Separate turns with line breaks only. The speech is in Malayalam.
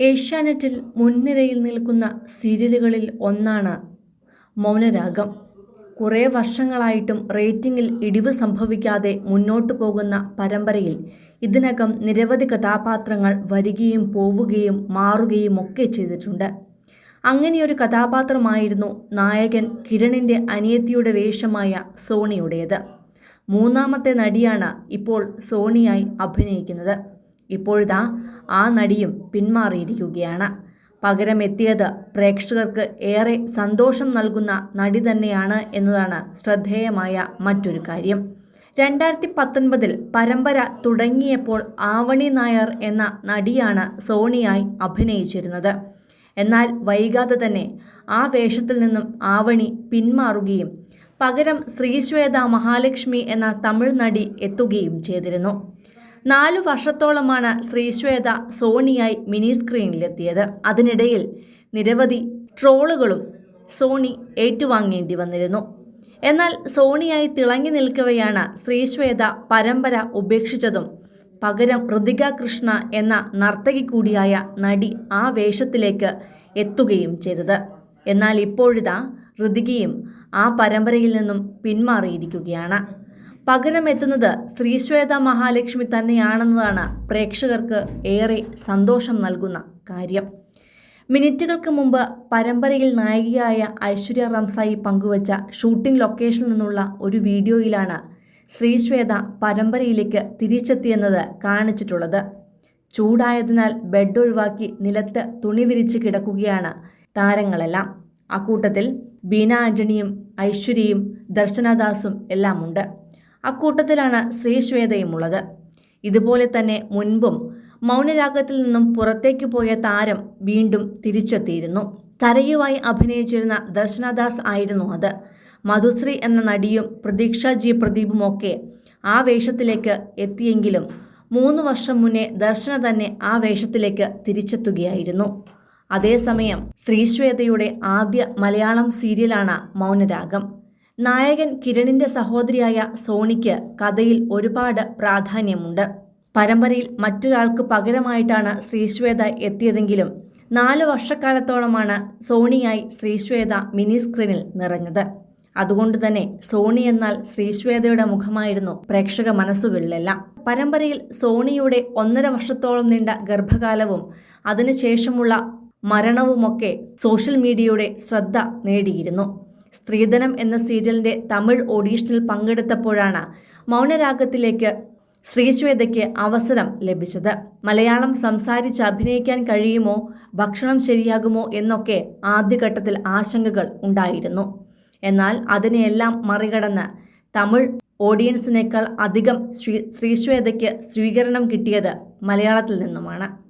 ഏഷ്യാനെറ്റിൽ മുൻനിരയിൽ നിൽക്കുന്ന സീരിയലുകളിൽ ഒന്നാണ് മൗനരാഗം. കുറേ വർഷങ്ങളായിട്ടും റേറ്റിംഗിൽ ഇടിവ് സംഭവിക്കാതെ മുന്നോട്ടു പോകുന്ന പരമ്പരയിൽ ഇതിനകം നിരവധി കഥാപാത്രങ്ങൾ വരികയും പോവുകയും മാറുകയും ഒക്കെ ചെയ്തിട്ടുണ്ട്. അങ്ങനെയൊരു കഥാപാത്രമായിരുന്നു നായകൻ കിരണിന്റെ അനിയത്തിയുടെ വേഷമായ സോണിയുടേത്. മൂന്നാമത്തെ നടിയാണ് ഇപ്പോൾ സോണിയായി അഭിനയിക്കുന്നത്. ഇപ്പോഴിതാ ആ നടിയും പിന്മാറിയിരിക്കുകയാണ്. പകരം എത്തിയത് പ്രേക്ഷകർക്ക് ഏറെ സന്തോഷം നൽകുന്ന നടി തന്നെയാണ് എന്നതാണ് ശ്രദ്ധേയമായ മറ്റൊരു കാര്യം. രണ്ടായിരത്തി പത്തൊൻപതിൽ പരമ്പര തുടങ്ങിയപ്പോൾ ആവണി നായർ എന്ന നടിയാണ് സോണിയായി അഭിനയിച്ചിരുന്നത്. എന്നാൽ വൈകാതെ തന്നെ ആ വേഷത്തിൽ നിന്നും ആവണി പിന്മാറുകയും പകരം ശ്രീശ്വേത മഹാലക്ഷ്മി എന്ന തമിഴ് നടി എത്തുകയും ചെയ്തിരുന്നു. നാലു വർഷത്തോളമാണ് ശ്രീശ്വേത സോണിയായി മിനി സ്ക്രീനിലെത്തിയത്. അതിനിടയിൽ നിരവധി ട്രോളുകളും സോണി ഏറ്റുവാങ്ങേണ്ടി വന്നിരുന്നു. എന്നാൽ സോണിയായി തിളങ്ങി നിൽക്കവെയാണ് ശ്രീശ്വേത പരമ്പര ഉപേക്ഷിച്ചതും. പകരം ഋതിക കൃഷ്ണ എന്ന നർത്തകി കൂടിയായ നടി ആ വേഷത്തിലേക്ക് എത്തുകയും ചെയ്തത്. എന്നാൽ ഇപ്പോഴിതാ ഋതികയും ആ പരമ്പരയിൽ നിന്നും പിന്മാറിയിരിക്കുകയാണ്. പകരം എത്തുന്നത് ശ്രീശ്വേത മഹാലക്ഷ്മി തന്നെയാണെന്നതാണ് പ്രേക്ഷകർക്ക് ഏറെ സന്തോഷം നൽകുന്ന കാര്യം. മിനിറ്റുകൾക്ക് മുമ്പ് പരമ്പരയിൽ നായികയായ ഐശ്വര്യ റംസായി പങ്കുവച്ച ഷൂട്ടിംഗ് ലൊക്കേഷനിൽ നിന്നുള്ള ഒരു വീഡിയോയിലാണ് ശ്രീശ്വേത പരമ്പരയിലേക്ക് തിരിച്ചെത്തിയെന്നത് കാണിച്ചിട്ടുള്ളത്. ചൂടായതിനാൽ ബെഡ് ഒഴിവാക്കി നിലത്ത് തുണി വിരിച്ച് കിടക്കുകയാണ് താരങ്ങളെല്ലാം. അക്കൂട്ടത്തിൽ ബീന ആന്റണിയും ഐശ്വര്യയും ദർശനദാസും എല്ലാമുണ്ട്. അക്കൂട്ടത്തിലാണ് ശ്രീശ്വേതയും ഉള്ളത് ഇതുപോലെ തന്നെ മുൻപും മൗനരാഗത്തിൽ നിന്നും പുറത്തേക്ക് പോയ താരം വീണ്ടും തിരിച്ചെത്തിയിരുന്നു. തരയുമായി അഭിനയിച്ചിരുന്ന ദർശനദാസ് ആയിരുന്നു അത്. മധുശ്രീ എന്ന നടിയും പ്രതീക്ഷ ജി പ്രദീപുമൊക്കെ ആ വേഷത്തിലേക്ക് എത്തിയെങ്കിലും മൂന്ന് വർഷം മുന്നേ ദർശന തന്നെ ആ വേഷത്തിലേക്ക് തിരിച്ചെത്തുകയായിരുന്നു. അതേസമയം ശ്രീശ്വേതയുടെ ആദ്യ മലയാളം സീരിയലാണ് മൗനരാഗം. നായകൻ കിരണിന്റെ സഹോദരിയായ സോണിക്ക് കഥയിൽ ഒരുപാട് പ്രാധാന്യമുണ്ട്. പരമ്പരയിൽ മറ്റൊരാൾക്ക് പകരമായിട്ടാണ് ശ്രീശ്വേത എത്തിയതെങ്കിലും നാല് വർഷക്കാലത്തോളമാണ് സോണിയായി ശ്രീശ്വേത മിനി സ്ക്രീനിൽ നിറഞ്ഞത്. അതുകൊണ്ട് തന്നെ സോണി എന്നാൽ ശ്രീശ്വേതയുടെ മുഖമായിരുന്നു പ്രേക്ഷക മനസ്സുകളിലെല്ലാം. പരമ്പരയിൽ സോണിയുടെ ഒന്നര വർഷത്തോളം നീണ്ട ഗർഭകാലവും അതിനുശേഷമുള്ള മരണവുമൊക്കെ സോഷ്യൽ മീഡിയയുടെ ശ്രദ്ധ നേടിയിരുന്നു. സ്ത്രീധനം എന്ന സീരിയലിന്റെ തമിഴ് ഓഡീഷനിൽ പങ്കെടുത്തപ്പോഴാണ് മൗനരാഗത്തിലേക്ക് ശ്രീശ്വേതയ്ക്ക് അവസരം ലഭിച്ചത്. മലയാളം സംസാരിച്ച് അഭിനയിക്കാൻ കഴിയുമോ? ഭക്ഷണം ശരിയാകുമോ? എന്നൊക്കെ ആദ്യഘട്ടത്തിൽ ആശങ്കകൾ ഉണ്ടായിരുന്നു. എന്നാൽ അതിനെയെല്ലാം മറികടന്ന് തമിഴ് ഓഡിയൻസിനേക്കാൾ അധികം ശ്രീ ശ്രീശ്വേതയ്ക്ക് സ്വീകരണം കിട്ടിയത് മലയാളത്തിൽ നിന്നുമാണ്.